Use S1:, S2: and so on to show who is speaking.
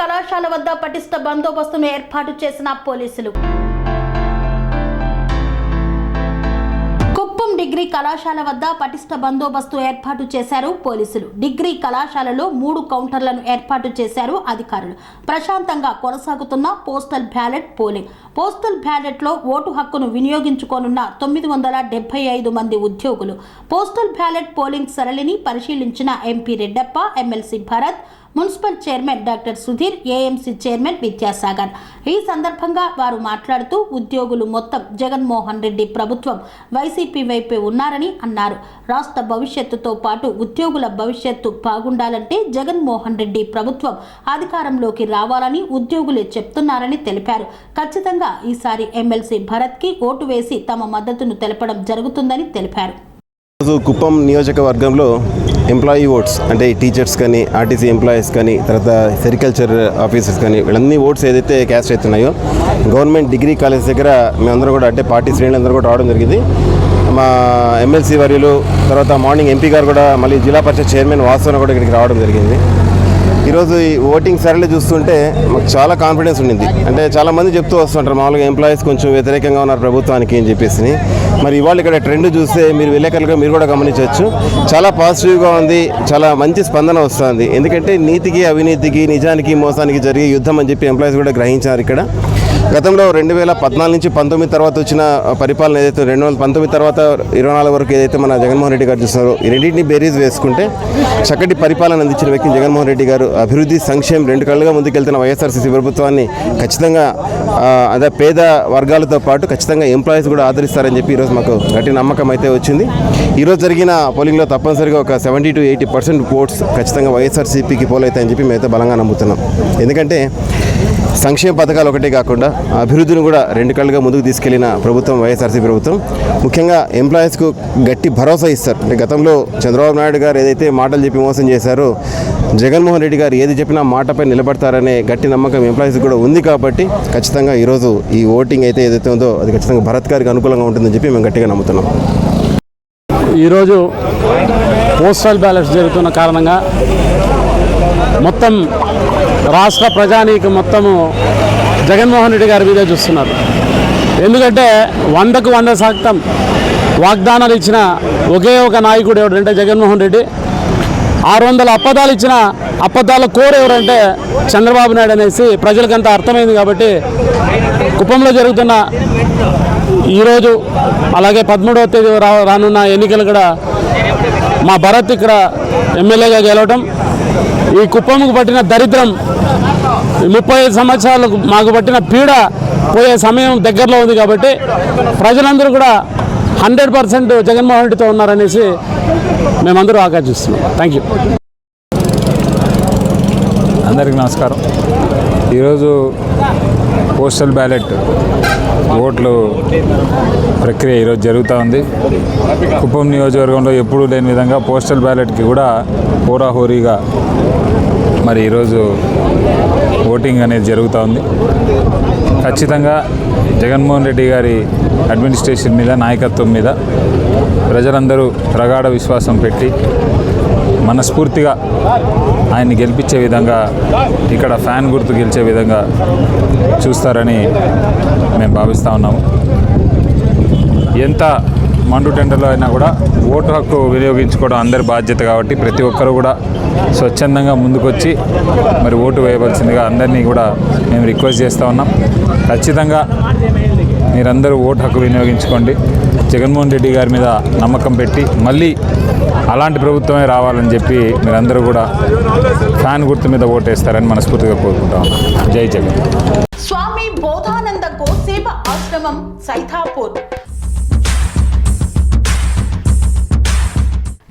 S1: కళాశాల వద్ద పటిష్ట బందోబస్తును ఏర్పాటు చేసిన పోలీసులు. కుప్పం డిగ్రీ కళాశాల వద్ద పటిష్ట బందోబస్తు ఏర్పాటు చేశారు పోలీసులు. డిగ్రీ కళాశాలలో మూడు కౌంటర్లను ఏర్పాటు చేశారు అధికారులు. ప్రశాంతంగా కొనసాగుతున్న పోస్టల్ బ్యాలెట్ పోలింగ్. పోస్టల్ బ్యాలెట్లో ఓటు హక్కును వినియోగించుకోనున్న తొమ్మిది వందల డెబ్బై ఐదు మంది ఉద్యోగులు. పోస్టల్ బ్యాలెట్ పోలింగ్ సరళిని పరిశీలించిన MP Reddappa MLC Bharat municipal chairman doctor Sudheer AMC chairman Vidyasagar. ఈ సందర్భంగా వారు మాట్లాడుతూ ఉద్యోగులు మొత్తం జగన్మోహన్ రెడ్డి ప్రభుత్వం వైసీపీ వైపే ఉన్నారని అన్నారు. రాష్ట్ర భవిష్యత్తుతో పాటు ఉద్యోగుల భవిష్యత్తు బాగుండాలంటే జగన్మోహన్ రెడ్డి ప్రభుత్వం అధికారంలోకి రావాలని ఉద్యోగులే చెప్తున్నారని తెలిపారు. ఖచ్చితంగా ఈసారి ఎమ్మెల్సీ భరత్కి ఓటు వేసి తమ మద్దతును తెలపడం జరుగుతుందని తెలిపారు.
S2: ఈరోజు కుప్పం నియోజకవర్గంలో ఎంప్లాయీ ఓట్స్ అంటే టీచర్స్ కానీ ఆర్టీసీ ఎంప్లాయీస్ కానీ తర్వాత సెరికల్చర్ ఆఫీసర్స్ కానీ వీళ్ళన్నీ ఓట్స్ ఏదైతే క్యాస్ట్ అవుతున్నాయో గవర్నమెంట్ డిగ్రీ కాలేజ్ దగ్గర మేమందరూ కూడా అంటే పార్టీ శ్రేణులందరూ కూడా రావడం జరిగింది. మా ఎమ్మెల్సీ వర్యులు తర్వాత మార్నింగ్ ఎంపీ గారు కూడా మళ్ళీ జిల్లా పరిషత్ చైర్మన్ వాసన కూడా ఇక్కడికి రావడం జరిగింది. ఈరోజు ఈ ఓటింగ్ సరళి చూస్తుంటే మాకు చాలా కాన్ఫిడెన్స్ ఉండింది. అంటే చాలా మంది చెప్తూ వస్తుంటారు మామూలుగా ఎంప్లాయీస్ కొంచెం వ్యతిరేకంగా ఉన్నారు ప్రభుత్వానికి అని చెప్పేసి. మరి ఇవాళ ఇక్కడ ట్రెండ్ చూస్తే మీరు విలేకరులుగా మీరు కూడా గమనించవచ్చు. చాలా పాజిటివ్గా ఉంది చాలా మంచి స్పందన వస్తుంది. ఎందుకంటే నీతికి అవినీతికి నిజానికి మోసానికి జరిగే యుద్ధం అని చెప్పి ఎంప్లాయీస్ కూడా గ్రహించారు ఇక్కడ. గతంలో రెండు వేల పద్నాలుగు నుంచి పంతొమ్మిది తర్వాత వచ్చిన పరిపాలన ఏదైతే రెండు వేల పంతొమ్మిది తర్వాత ఇరవై నాలుగు వరకు ఏదైతే మన జగన్మోహన్ రెడ్డి గారు చూస్తున్నారో ఈ రెండింటిని బేరీజ్ వేసుకుంటే చక్కటి పరిపాలన అందించిన వ్యక్తి జగన్మోహన్ రెడ్డి గారు. అభివృద్ధి సంక్షేమం రెండు కళ్ళుగా ముందుకెళ్తున్న వైఎస్ఆర్సీసీ ప్రభుత్వాన్ని ఖచ్చితంగా అదే పేద వర్గాలతో పాటు ఖచ్చితంగా ఎంప్లాయీస్ కూడా ఆదరిస్తారని చెప్పి ఈరోజు మాకు గట్టి నమ్మకం అయితే వచ్చింది. ఈరోజు జరిగిన పోలింగ్లో తప్పనిసరిగా ఒక seventy to eighty percent votes ఖచ్చితంగా వైఎస్ఆర్సీపీకి పోలవుతాయని చెప్పి మేమైతే బలంగా నమ్ముతున్నాం. ఎందుకంటే సంక్షేమ పథకాలు ఒకటే కాకుండా అభివృద్ధిని కూడా రెండు కళ్ళుగా ముందుకు తీసుకెళ్ళిన ప్రభుత్వం వైఎస్ఆర్సీ ప్రభుత్వం. ముఖ్యంగా ఎంప్లాయీస్కు గట్టి భరోసా ఇస్తారు. అంటే గతంలో చంద్రబాబు నాయుడు గారు ఏదైతే మాటలు చెప్పి మోసం చేశారో జగన్మోహన్ రెడ్డి గారు ఏది చెప్పినా మాటపై నిలబడతారనే గట్టి నమ్మకం ఎంప్లాయీస్ కూడా ఉంది కాబట్టి ఖచ్చితంగా ఈరోజు ఈ ఓటింగ్ అయితే ఏదైతే ఉందో అది ఖచ్చితంగా భరత్ గారికి అనుకూలంగా ఉంటుందని చెప్పి మేము గట్టిగా నమ్ముతున్నాం.
S3: ఈరోజు పోస్టల్ బ్యాలెట్స్ జరుగుతున్న కారణంగా మొత్తం రాష్ట్ర ప్రజానీకం మొత్తము జగన్మోహన్ రెడ్డి గారి మీదే చూస్తున్నారు. ఎందుకంటే వందకు వంద శాతం వాగ్దానాలు ఇచ్చిన ఒకే ఒక నాయకుడు ఎవడంటే జగన్మోహన్ రెడ్డి. ఆరు వందల అప్పదాలు ఇచ్చిన అప్పదాల కోరు ఎవరంటే చంద్రబాబు నాయుడు అనేసి ప్రజలకంతా అర్థమైంది కాబట్టి కుప్పంలో జరుగుతున్న ఈరోజు అలాగే పదమూడవ తేదీ రా రానున్న ఎన్నికలు కూడా మా భరత్ ఇక్కడ ఎమ్మెల్యేగా గెలవటం ఈ కుప్పంకు పట్టిన దరిద్రం ముప్పై ఐదు సంవత్సరాలకు మాకు పట్టిన పీడ పోయే సమయం దగ్గరలో ఉంది కాబట్టి ప్రజలందరూ కూడా హండ్రెడ్ పర్సెంట్ జగన్మోహన్ రెడ్డితో ఉన్నారనేసి మేమందరూ ఆకర్షిస్తున్నాం థ్యాంక్ యూ.
S4: అందరికీ నమస్కారం. ఈరోజు పోస్టల్ బ్యాలెట్ ఓట్లు ప్రక్రియ ఈరోజు జరుగుతూ ఉంది. కుప్పం నియోజకవర్గంలో ఎప్పుడూ లేని విధంగా పోస్టల్ బ్యాలెట్కి కూడా హోరాహోరీగా మరి ఈరోజు ఓటింగ్ అనేది జరుగుతూ ఉంది. ఖచ్చితంగా జగన్మోహన్ రెడ్డి గారి అడ్మినిస్ట్రేషన్ మీద నాయకత్వం మీద ప్రజలందరూ ప్రగాఢ విశ్వాసం పెట్టి మనస్ఫూర్తిగా ఆయన్ని గెలిపించే విధంగా ఇక్కడ ఫ్యాన్ గుర్తు గెలిచే విధంగా చూస్తారని మేము భావిస్తూ ఉన్నాము. ఎంత మండు టెండర్లో అయినా కూడా ఓటు హక్కు వినియోగించుకోవడం అందరి బాధ్యత కాబట్టి ప్రతి ఒక్కరు కూడా స్వచ్ఛందంగా ముందుకొచ్చి మరి ఓటు వేయవలసిందిగా అందరినీ కూడా మేము రిక్వెస్ట్ చేస్తూ ఉన్నాం. ఖచ్చితంగా మీరందరూ ఓటు హక్కు వినియోగించుకోండి. జగన్మోహన్ రెడ్డి గారి మీద నమ్మకం పెట్టి మళ్ళీ అలాంటి ప్రభుత్వమే రావాలని చెప్పి మీరందరూ కూడా ఫ్యాన్ గుర్తు మీద ఓటేస్తారని మనస్ఫూర్తిగా కోరుకుంటా ఉన్నాం. జై జగన్.
S1: స్వామి బోధానంద ఆశ్రమం సైథాపూర్